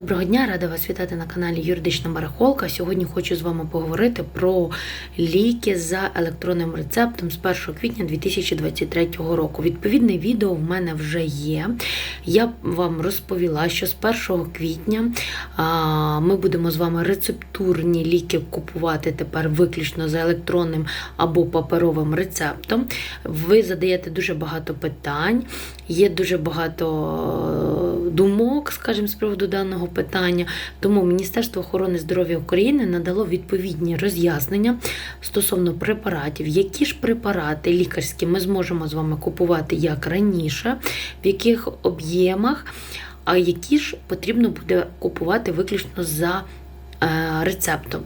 Доброго дня, рада вас вітати на каналі Юридична Барахолка. Сьогодні хочу з вами поговорити про ліки за електронним рецептом з 1 квітня 2023 року. Відповідне відео в мене вже є. Я вам розповіла, що з 1 квітня ми будемо з вами рецептурні ліки купувати тепер виключно за електронним або паперовим рецептом. Ви задаєте дуже багато питань, є дуже багато е, думок, скажімо, з приводу даного питання. Тому Міністерство охорони здоров'я України надало відповідні роз'яснення стосовно препаратів, які ж препарати лікарські ми зможемо з вами купувати як раніше, в яких об'ємах, а які ж потрібно буде купувати виключно за рецептом.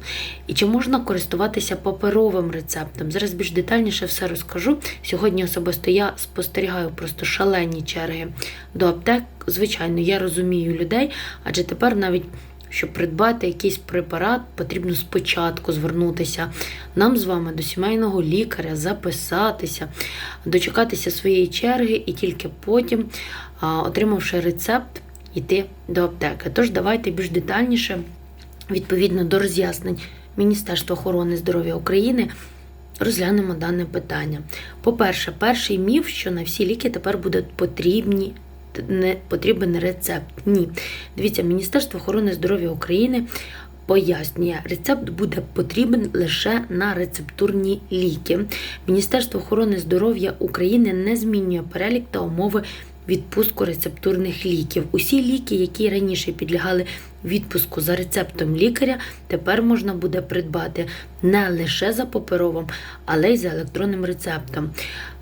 І чи можна користуватися паперовим рецептом? Зараз більш детальніше все розкажу. Сьогодні особисто я спостерігаю просто шалені черги до аптек. Звичайно, я розумію людей, адже тепер навіть. Щоб придбати якийсь препарат, потрібно спочатку звернутися нам з вами до сімейного лікаря, записатися, дочекатися своєї черги і тільки потім, отримавши рецепт, йти до аптеки. Тож давайте більш детальніше відповідно до роз'яснень Міністерства охорони здоров'я України. Розглянемо дане питання. По-перше, перший міф, що на всі ліки тепер будуть потрібні, не потрібен рецепт. Ні. Дивіться, Міністерство охорони здоров'я України пояснює, рецепт буде потрібен лише на рецептурні ліки. Міністерство охорони здоров'я України не змінює перелік та умови відпуску рецептурних ліків. Усі ліки, які раніше підлягали відпуску за рецептом лікаря, тепер можна буде придбати не лише за паперовим, але й за електронним рецептом.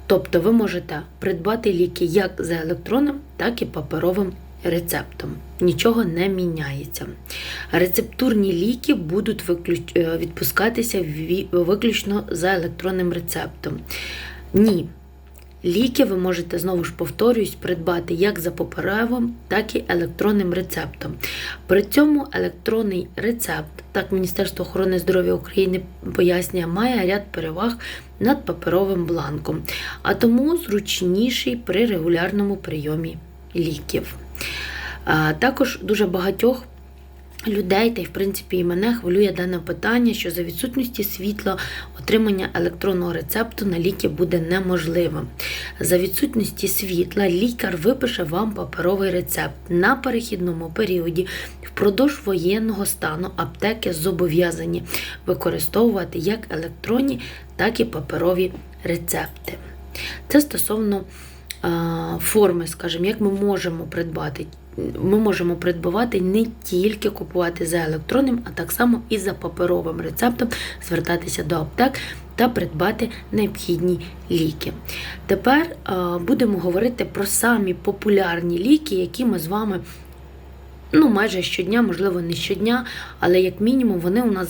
Тобто ви можете придбати ліки як за електронним, так і паперовим рецептом. Нічого не міняється. Рецептурні ліки будуть е, відпускатися ві- виключно за електронним рецептом. Ні. Ліки ви можете знову ж повторююсь придбати як за паперовим, так і електронним рецептом. При цьому електронний рецепт, так Міністерство охорони здоров'я України пояснює, має ряд переваг над паперовим бланком, а тому зручніший при регулярному прийомі ліків. Також дуже багатьох людей, та й в принципі і мене хвилює дане питання, що за відсутності світла отримання електронного рецепту на ліки буде неможливим. За відсутності світла лікар випише вам паперовий рецепт на перехідному періоді. Впродовж воєнного стану аптеки зобов'язані використовувати як електронні, так і паперові рецепти. Це стосовно форми, скажімо, як ми можемо придбати. Ми можемо придбавати не тільки купувати за електронним, а так само і за паперовим рецептом, звертатися до аптек та придбати необхідні ліки. Тепер е, будемо говорити про самі популярні ліки, які ми з вами ну, майже щодня, можливо, не щодня, але як мінімум вони у нас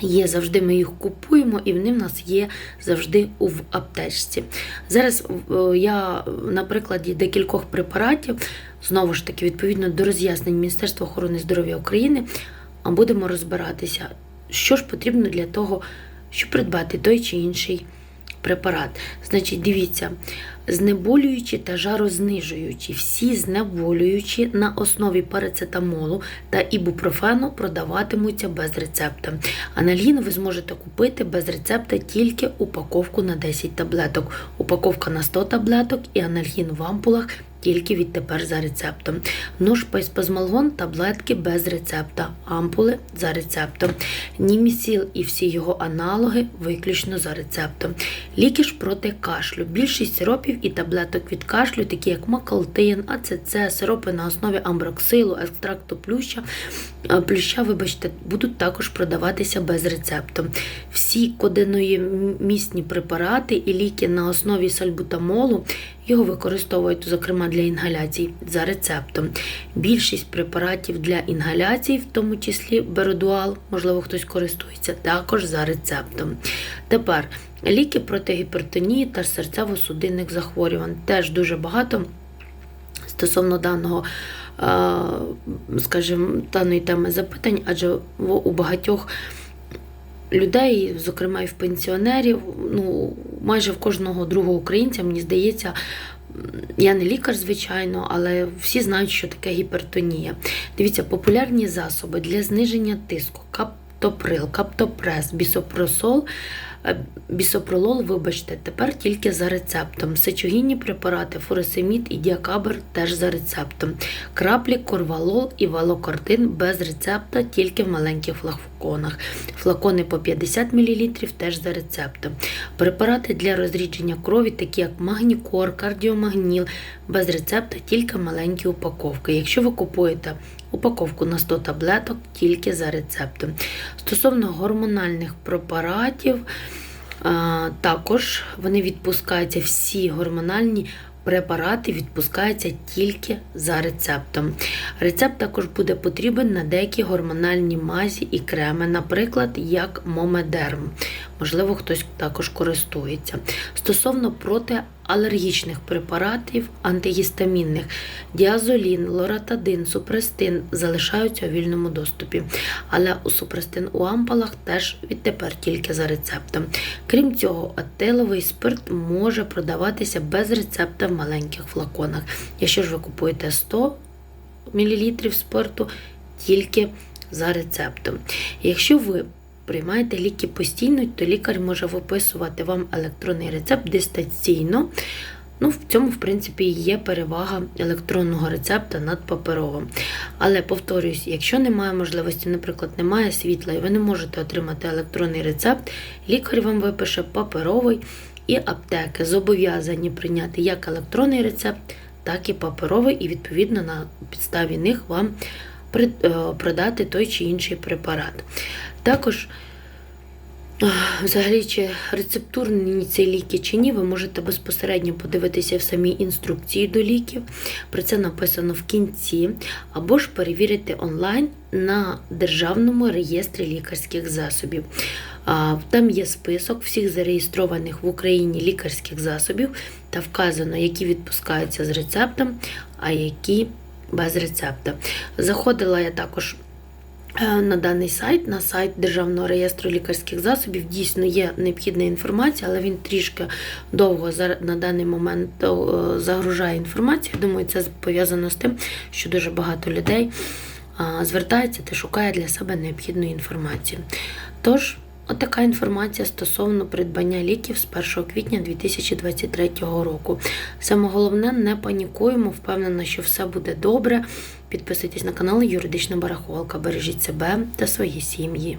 Є завжди, ми їх купуємо, і вони в нас є завжди в аптечці. Зараз е, я на прикладі декількох препаратів, знову ж таки, відповідно до роз'яснень Міністерства охорони здоров'я України, будемо розбиратися, що ж потрібно для того, щоб придбати той чи інший препарат. Значить, дивіться, знеболюючі та жарознижуючі, всі знеболюючі на основі парацетамолу та ібупрофену продаватимуться без рецепта. Анальгін ви зможете купити без рецепта тільки упаковку на 10 таблеток, упаковка на 100 таблеток і анальгін в ампулах тільки відтепер за рецептом. Нож пейспазмалгон таблетки без рецепта, ампули за рецептом. Німісіл і всі його аналоги виключно за рецептом. Ліки ж проти кашлю. Більшість сиропів і таблеток від кашлю, такі як макалтин, АЦЦ, сиропи на основі амброксилу, екстракту плюща, плюща, вибачте, будуть також продаватися без рецепту. Всі кодиноїмісні препарати і ліки на основі сальбутамолу його використовують, зокрема, для інгаляцій за рецептом. Більшість препаратів для інгаляцій, в тому числі беродуал, можливо, хтось користується, також за рецептом. Тепер ліки проти гіпертонії та серцево-судинних захворювань. Теж дуже багато стосовно даного. е, Скажімо, даної теми запитань, адже у багатьох людей, зокрема і в пенсіонерів, ну майже в кожного другого українця, мені здається, Я не лікар, звичайно, але всі знають, що таке гіпертонія. Дивіться, популярні засоби для зниження тиску, каптоприл, каптопрес, бісопросол. е, Бісопролол, вибачте, тепер тільки за рецептом. Сечогінні препарати, фуросемід і діакабр теж за рецептом. Краплі, корвалол і валокортин без рецепта, тільки в маленьких флаконах. Флакони по 50 мл теж за рецептом. Препарати для розрідження крові, такі як магнікор, кардіомагніл, без рецепта, тільки маленькі упаковки. Якщо ви купуєте упаковку на 100 таблеток, тільки за рецептом. Стосовно гормональних препаратів, також вони відпускаються, всі гормональні препарати відпускаються тільки за рецептом. Рецепт також буде потрібен на деякі гормональні мазі і креми, наприклад, як Момедерм. Можливо, хтось також користується. Стосовно протиалергічних препаратів, антигістамінних, діазолін, лоратадин, супрестин залишаються у вільному доступі. Але у супрестин у ампалах теж відтепер тільки за рецептом. Крім цього, етиловий спирт може продаватися без рецепта в маленьких флаконах. Якщо ж ви купуєте 100 мл спирту, тільки за рецептом. Якщо ви приймаєте ліки постійно, то лікар може виписувати вам електронний рецепт дистанційно. Ну, в цьому, в принципі, є перевага електронного рецепта над паперовим. Але повторюсь, якщо немає можливості, наприклад, немає світла, і ви не можете отримати електронний рецепт, лікар вам випише паперовий і аптеки зобов'язані прийняти як електронний рецепт, так і паперовий, і відповідно на підставі них вам е, продати той чи інший препарат. Також Взагалі, чи рецептурні ці ліки чи ні, ви можете безпосередньо подивитися в самій інструкції до ліків. Про це написано в кінці, або ж перевірити онлайн на Державному реєстрі лікарських засобів. Там є список всіх зареєстрованих в Україні лікарських засобів та вказано, які відпускаються з рецептом, а які без рецепта. Заходила я також на даний сайт, на сайт Державного реєстру лікарських засобів, дійсно є необхідна інформація, але він трішки довго на даний момент е, загружає інформацію. Думаю, це пов'язано з тим, що дуже багато людей звертається та шукає для себе необхідну інформацію. Тож, Отака інформація стосовно придбання ліків з 1 квітня 2023 року. Саме головне, не панікуємо, впевнена, що все буде добре. Підписуйтесь на канал Юридична Барахолка. Бережіть себе та свої сім'ї.